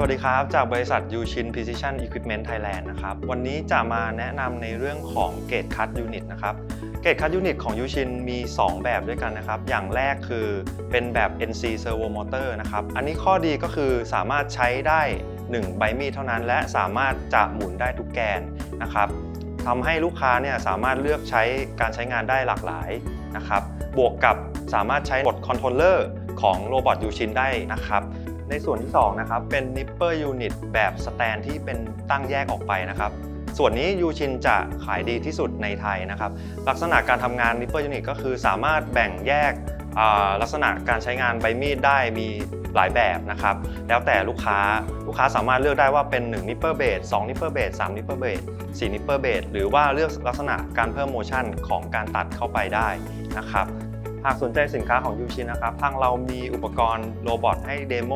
สวัสดีครับ จากบริษัท u s h i n Precision Equipment Thailand นะครับ วันนี้จะมาแนะนำในเรื่องของเกตคั t ยูนิตนะครับ เกตคั t ยูนิตของ u s h i n มี 2 แบบด้วยกันนะครับ อย่างแรกคือเป็นแบบ NC Servo Motor นะครับ อันนี้ข้อดีก็คือสามารถใช้ได้ 1 ใบมีดเท่านั้น และสามารถจะหมุนได้ทุกแกนนะครับทำให้ลูกค้าเนี่ยสามารถเลือกใช้การใช้งานได้หลากหลายนะครับ บวกกับสามารถใช้กดคอนโทรลเลอร์ของโรบอทยูชินได้นะครับ ในส่วนที่2นะครับเป็น Nipper Unit แบบสแตนที่เป็นตั้งแยกออกไปนะครับ ส่วนนี้ยูชินจะขายดีที่สุดในไทยนะครับ ลักษณะการทำงาน Nipper Unit ก็คือสามารถแบ่งแยกลักษณะการใช้งานใบมีดได้มีหลายแบบนะครับ แล้วแต่ลูกค้าลูกค้าสามารถเลือกได้ว่าเป็น1 Nipper Base 2 Nipper Base 3 Nipper Base 4 Nipper Base หรือว่าเลือกลักษณะการเพิ่มโมชั่นของการตัดเข้าไปได้นะครับ หากสนใจสินค้าของยูชินนะครับ ทางเรามีอุปกรณ์โรบอทให้เดโม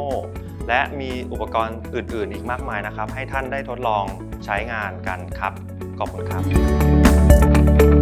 และมีอุปกรณ์อื่น ๆ อีกมากมายนะครับ ให้ท่านได้ทดลองใช้งานกันครับ ขอบคุณครับ